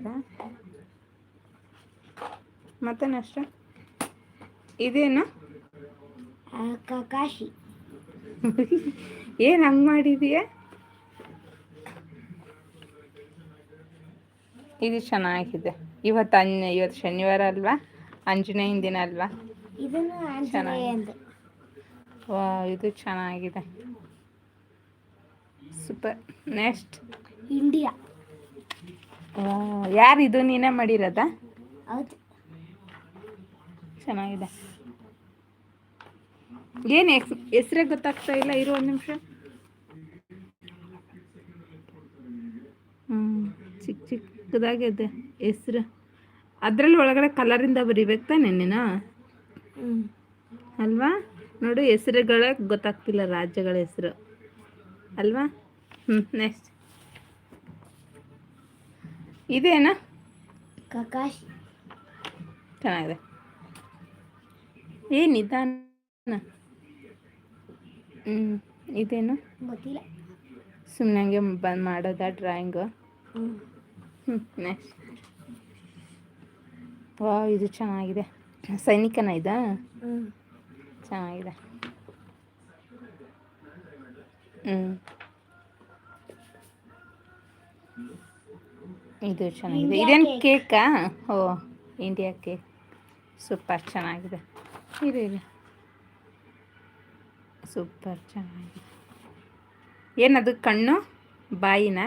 ಇದೆಯಲ್ಲ ಮತ್ತೆ ನೆಕ್ಸ್ಟ್ ಇದೇನು? ಕಾಶಿ. ಏನು ಹಂಗೆ ಮಾಡಿದೀಯ? ಇದು ಚೆನ್ನಾಗಿದೆ. ಇವತ್ತು ಅನ್ ಇವತ್ತು ಶನಿವಾರ ಅಲ್ವಾ? ಆಂಜನೇಯನ ದಿನ ಅಲ್ವಾ? ವಾ ಇದು ಚೆನ್ನಾಗಿದೆ. ಸೂಪರ್. ನೆಕ್ಸ್ಟ್. ಇಂಡಿಯಾ. ಯಾರು ಇದು? ನೀನೇ ಮಾಡಿರೋದಾ? ಹೌದು. ಚೆನ್ನಾಗಿದೆ. ಏನು ಎಕ್ಸ್ ಹೆಸ್ರೇ ಗೊತ್ತಾಗ್ತಾ ಇಲ್ಲ ಇರೋ ಒಂದು ನಿಮಿಷ. ಹ್ಞೂ ಚಿಕ್ಕ ಚಿಕ್ಕದಾಗಿದೆ ಹೆಸ್ರು. ಅದರಲ್ಲಿ ಒಳಗಡೆ ಕಲರಿಂದ ಬರಿಬೇಕು ತಾನೆ ನೀನು ಹ್ಞೂ ಅಲ್ವಾ? ನೋಡು ಹೆಸರುಗಳ ಗೊತ್ತಾಗ್ತಿಲ್ಲ ರಾಜ್ಯಗಳ ಹೆಸರು. ಅಲ್ವಾ? ಹ್ಞೂ ನೆಕ್ಸ್ಟ್ ಇದೇನಾ? ಕಕಾಶಿ. ಚೆನ್ನಾಗಿದೆ. ಏ ನಿಧಾನ? ಹ್ಞೂ ಇದೇನು? ಗೊತ್ತಿಲ್ಲ. ಸುಮ್ಮನೆ ಹಂಗೆ ಬಂದು ಮಾಡೋದಾ ಡ್ರಾಯಿಂಗು? ಹ್ಞೂ ನೆಕ್ಸ್ಟ್. ವಾ ಇದು ಚೆನ್ನಾಗಿದೆ. ಸೈನಿಕನ ಇದಾ? ಚೆನ್ನಾಗಿದೆ. ಹ್ಞೂ ಇದು ಚೆನ್ನಾಗಿದೆ. ಇದೇನು. ಕೇಕಾ ಓ ಇಂಡಿಯಾ ಕೇಕ್ ಸೂಪರ್ ಚೆನ್ನಾಗಿದೆ. ಇರಿ ಇರಿ. ಸೂಪರ್ ಚೆನ್ನಾಗಿದೆ. ಏನದು ಕಣ್ಣು? ಬಾಯಿನಾ?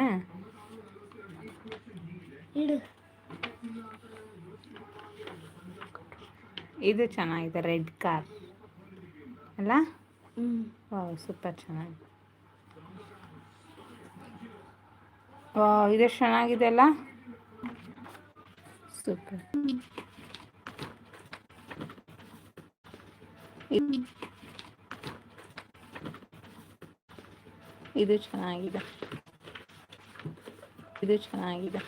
ಇದು ಚೆನ್ನಾಗಿದೆ ರೆಡ್ ಕಾರ್. ಅಲ್ಲ? ಸೂಪರ್ ಚೆನ್ನಾಗಿದೆ. ಇದು ಚೆನ್ನಾಗಿದೆ ಅಲ್ಲ? ಸೂಪರ್. ಇದು ಚೆನ್ನಾಗಿದೆ. ಇದು ಚೆನ್ನಾಗಿದೆ.